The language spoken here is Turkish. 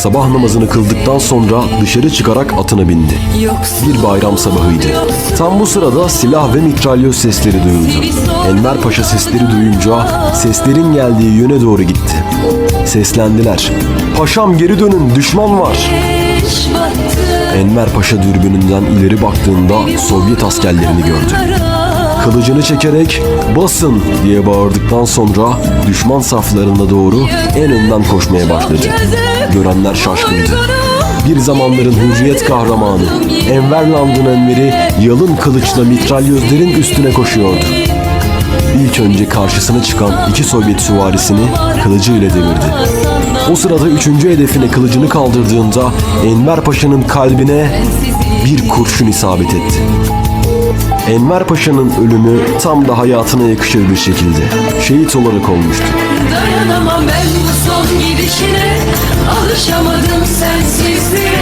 sabah namazını kıldıktan sonra dışarı çıkarak atına bindi. Bir bayram sabahıydı. Tam bu sırada silah ve mitralyöz sesleri duyuldu. Enver Paşa sesleri duyunca seslerin geldiği yöne doğru gitti. Seslendiler. Paşam geri dönün düşman var. Enver Paşa dürbününden ileri baktığında Sovyet askerlerini gördü. Kılıcını çekerek basın diye bağırdıktan sonra düşman saflarına doğru en önden koşmaya başladı. Görenler şaşkındı. Bir zamanların hürriyet kahramanı Enver Landın Enver'i yalın kılıçla mitralyözlerin üstüne koşuyordu. İlk önce karşısına çıkan iki Sovyet süvarisini kılıcıyla devirdi. O sırada üçüncü hedefine kılıcını kaldırdığında Enver Paşa'nın kalbine bir kurşun isabet etti. Enver Paşa'nın ölümü tam da hayatına yakışır bir şekilde şehit olarak olmuştu. Dayanamam ben bu son gidişine, alışamadım sensizliğe.